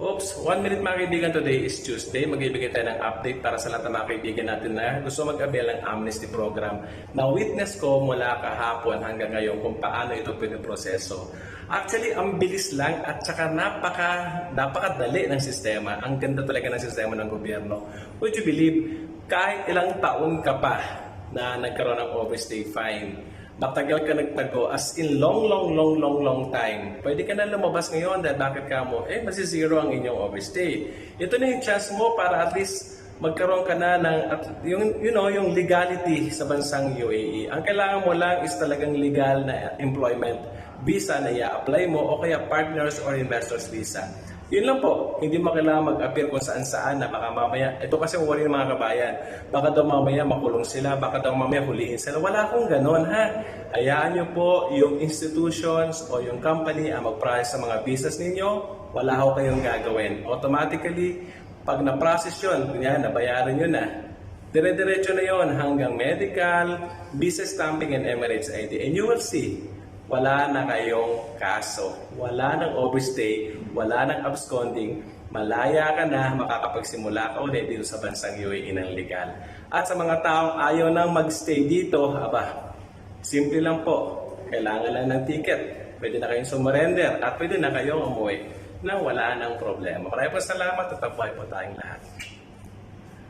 Oops, one minute mga kaibigan, today is Tuesday. Magbibigay tayo ng update para sa lahat ng mga kaibigan natin na gusto mag-avail ng amnesty program. Na-witness ko mula kahapon hanggang ngayon kung paano ito piniproseso. Actually, ang bilis lang at saka napaka, napakadali ng sistema. Ang ganda talaga ng sistema ng gobyerno. Would you believe, kahit ilang taon ka pa na nagkaroon ng overstay fine, matagal ka nagtago as in long, long, long, long, long time. Pwede ka na lumabas ngayon dahil bakit ka mo, eh, masizero ang inyong overstay. Ito na yung chance mo para at least magkaroon ka na ng yung you know yung legality sa bansang UAE. Ang kailangan mo lang is talagang legal na employment visa na i-apply mo o kaya partners or investors visa. Yun lang po, hindi mo kailangan mag-appear kung saan saan na baka mamaya, ito kasi worry ng mga kabayan, baka daw mamaya makulong sila, baka daw mamaya hulihin sila. Wala akong ganon ha. Hayaan nyo po yung institutions o yung company ang mag-process sa mga business ninyo, wala ho kayong gagawin. Automatically, pag na-process yun, yan, nabayaran nyo na, dire-diretso na yon hanggang medical, visa stamping, and Emirates ID. And you will see, wala na kayong kaso. Wala nang overstay, wala nang absconding, malaya ka na, makakapagsimula ka ulit dito sa bansang UAE ng legal. At sa mga taong ayaw nang magstay dito, aba, simple lang po. Kailangan lang ng ticket. Pwede na kayong sumurrender at pwede na kayong umuwi na wala nang problema. Maraming po salamat at po tayong lahat.